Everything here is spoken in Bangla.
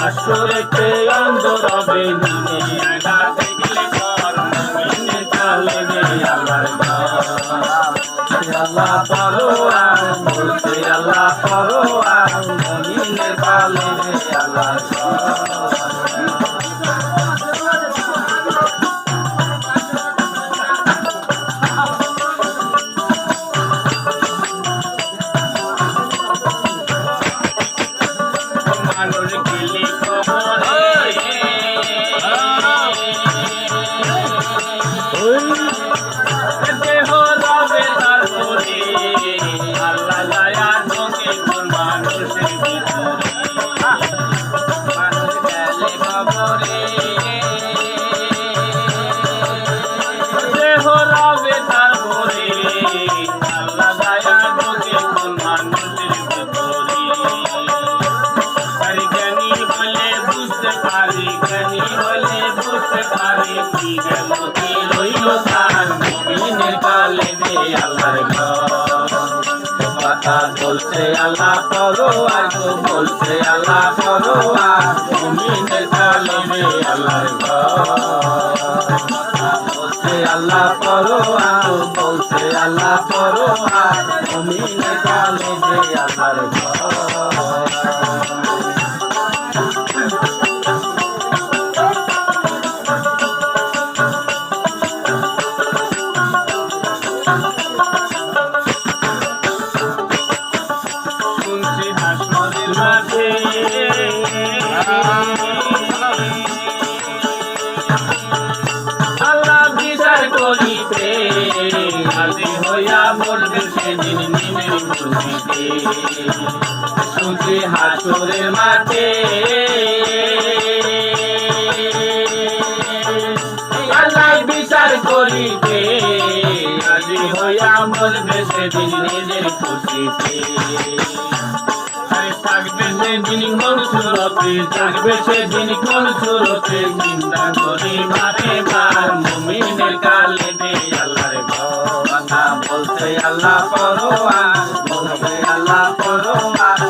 হাসরেতে অন্তর হবে একাতে গেলে কর মনে চালে রে আমার আল্লাহ পরোয়া আল্লাহ পরোয়া అడుగు বলছে আল্লাহ বলছে আল্লাহ আল্লাহ তোমাকে সুখে হাসরের মাঠে। আল্লাহ বিচার করিতে আজি হইয়া মরবে সেদিন নিজের খুশিতে। থাকবে সেদিন কোন সুরতে থাকবে সেদিন কোন সুরতে চিন্তা করিবা। Oh,